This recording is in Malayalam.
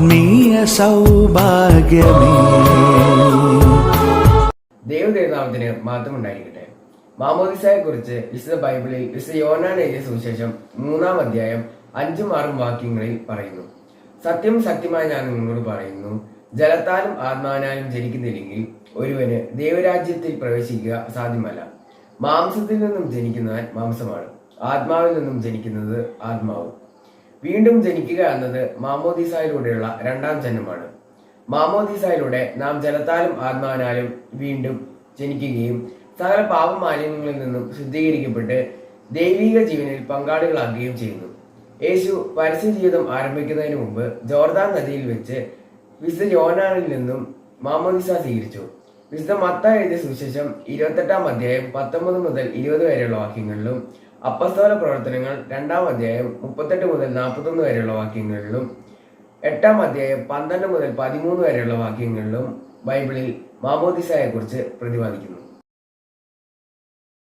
ആത്മീയ സൗഭാഗ്യമേ. ദൈവതിരുനാമത്തിന് മാത്രം ഉണ്ടായിരിക്കട്ടെ മാമോദിസയെ കുറിച്ച് വിശുദ്ധ ബൈബിളിൽ വിശുദ്ധ യോനാൻ എഴുതിയ സുവിശേഷം മൂന്നാം അധ്യായം അഞ്ചും ആറും വാക്യങ്ങളിൽ പറയുന്നു. സത്യം സത്യമായി ഞാൻ നിങ്ങളോട് പറയുന്നു. ജലത്താലും ആത്മാവിനാലും ജനിക്കുന്നില്ലെങ്കിൽ ഒരുവന് ദൈവരാജ്യത്തിൽ പ്രവേശിക്കുക സാധ്യമല്ല മാംസത്തിൽ നിന്നും ജനിക്കുന്നവൻ മാംസമാണ്. ആത്മാവിൽ നിന്നും ജനിക്കുന്നത് ആത്മാവും. വീണ്ടും ജനിക്കുക എന്നത് മാമോദിസായിലൂടെയുള്ള രണ്ടാം ജന്മമാണ്. മാമോദിസായിലൂടെ നാം ജലത്താലും ആത്മാവിനാലും വീണ്ടും ജനിക്കുകയും സകല പാപമാലിന്യങ്ങളിൽ നിന്നും ശുദ്ധീകരിക്കപ്പെട്ട് ദൈവിക ജീവനിൽ പങ്കാളികളാകുകയും ചെയ്യുന്നു. യേശു പരസ്യ ജീവിതം ആരംഭിക്കുന്നതിന് മുമ്പ് ജോർദാൻ നദിയിൽ വെച്ച് വിശുദ്ധ യോനാനിൽ നിന്നും മാമോദിസ സ്വീകരിച്ചു. വിശുദ്ധ മത്ത എഴുതിയ സുശേഷം ഇരുപത്തെട്ടാം അധ്യായം പത്തൊമ്പത് മുതൽ ഇരുപത് വരെയുള്ള വാക്യങ്ങളിലും അപ്പസ്തോല പ്രവർത്തനങ്ങൾ രണ്ടാം അധ്യായം മുപ്പത്തെട്ട് മുതൽ നാൽപ്പത്തൊന്ന് വരെയുള്ള വാക്യങ്ങളിലും എട്ടാം അധ്യായം പന്ത്രണ്ട് മുതൽ പതിമൂന്ന് വരെയുള്ള വാക്യങ്ങളിലും ബൈബിളിൽ മാമോദിസയെ കുറിച്ച് പ്രതിപാദിക്കുന്നു.